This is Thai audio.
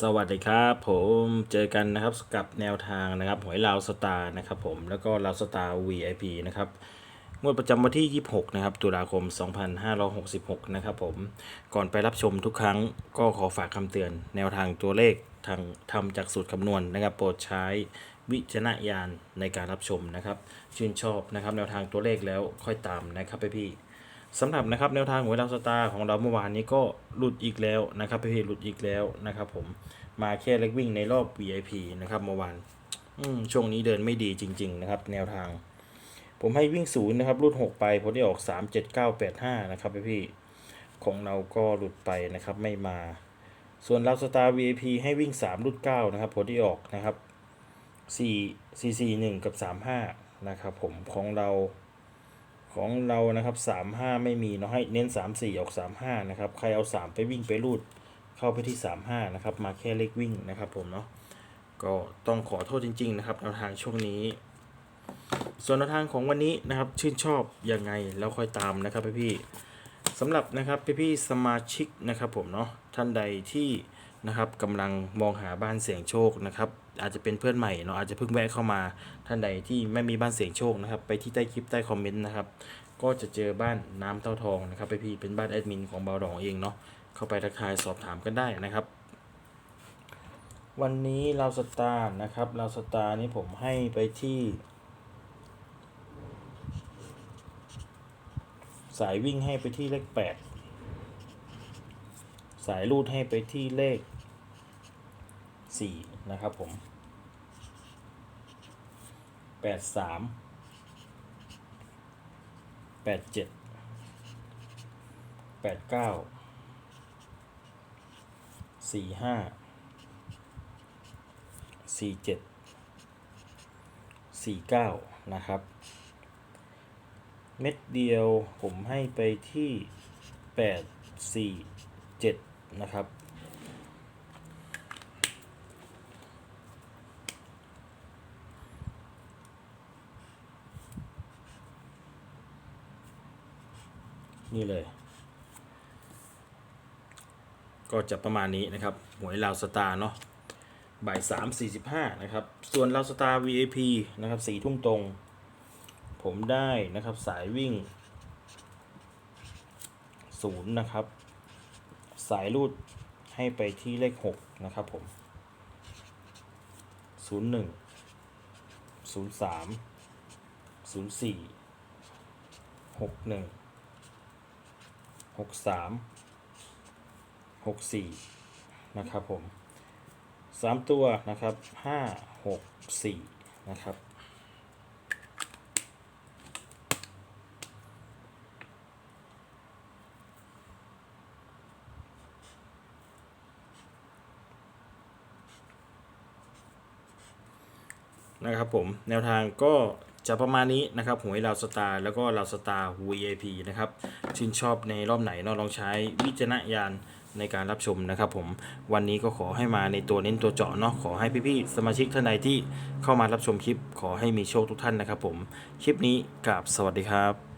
สวัสดีครับผมเจอกันนะครับกับแนวทางนะครับหวยลาวสตาร์นะครับผมแล้วก็ลาวสตาร์ VIP นะครับงวดประจำวันที่ 26 นะครับ ตุลาคม 2566 นะครับผม ก่อนไปรับชมทุกครั้งก็ขอฝากคำเตือน แนวทางตัวเลขทางทำจากสูตรคำนวณนะครับ โปรดใช้วิจารณญาณในการรับชมนะครับ ชื่นชอบนะครับ แนวทางตัวเลขแล้วค่อยตามนะครับพี่ๆ สำหรับนะครับแนวทางหวยดาวสตาร์ของเราเมื่อวานนี้ก็หลุดอีกแล้วนะครับพี่ๆหลุดอีกแล้วนะครับ ผมมาแค่เล็กวิ่งในรอบ VIP นะครับเมื่อวานช่วงนี้เดินไม่ดีจริง ๆ นะครับ แนวทาง ผมให้วิ่งศูนย์นะครับ รุดหกไปผลได้ออกสามเจ็ดเก้าแปดห้านะครับพี่ๆของเราก็หลุดไปนะครับ ไม่มา ส่วนเราสตาร์ VIP ให้วิ่งสามรุดเก้านะครับผลที่ออกนะครับสี่สี่สี่หนึ่งกับสามห้านะครับ ผมของเรา ของเรานะครับสามห้าไม่มีเนาะให้เน้นสามสี่ออกสามห้านะครับ ใครเอาสามไปวิ่งไปรูดเข้าไปที่สามห้านะครับ มาแค่เลขวิ่งนะครับผมเนาะก็ต้องขอโทษจริง ๆ นะครับแนวทางช่วงนี้ ส่วนแนวทางของวันนี้นะครับ ชื่นชอบยังไงแล้วค่อยตามนะครับพี่ๆสำหรับนะครับพี่ๆสมาชิกนะครับผมเนาะท่านใดที่ นะครับกำลังมองหาบ้านเสี่ยงโชคนะครับ อาจจะเป็นเพื่อนใหม่เนาะอาจจะเพิ่งแวะเข้ามาท่านใดที่ไม่มีบ้านเสี่ยงโชคนะครับ ไปที่ใต้คลิปใต้คอมเมนต์นะครับ ก็จะเจอบ้านน้ำเต้าทองนะครับไปพี่เป็นบ้านแอดมินของเบาดองเองเนาะเข้าไปทักทายสอบถามกันได้นะครับ วันนี้เราสตาร์นะครับเราสตาร์นี่ผมให้ไปที่ สายวิ่งให้ไปที่เลขแปด สายรูดให้ไปที่เลขสี่นะครับผมแปดสามแปดเจ็ดแปดเก้าสี่ห้าสี่เจ็ดสี่เก้านะครับ เม็ดเดียวผมให้ไปที่แปดสี่เจ็ด นะครับ นี่เลย ก็จะประมาณนี้นะครับหวยลาวสตาร์เนาะบ่ายสามสี่สิบห้านะครับ ส่วนลาวสตาร์ VIP นะครับสี่ทุ่มตรง ผมได้นะครับสายวิ่งศูนย์นะครับ สายรูดให้ไปที่เลขหกนะครับผมศูนย์หนึ่งศูนย์สามศูนย์สี่หกหนึ่งหกสามหกสี่นะครับผมสามตัวนะครับห้าหกสี่นะครับ นะครับผมแนวทางก็จะประมาณนี้นะครับหวยลาวสตาร์แล้วก็ลาวสตาร์ VIP นะครับชื่นชอบในรอบไหนเนาะลองใช้วิจารณญาณในการรับชมนะครับผมวันนี้ก็ขอให้มาในตัวเน้นตัวเจาะเนาะขอให้พี่ๆสมาชิกท่านใดที่เข้ามารับชมคลิป ขอให้มีโชคทุกท่านนะครับผม คลิปนี้กราบสวัสดีครับ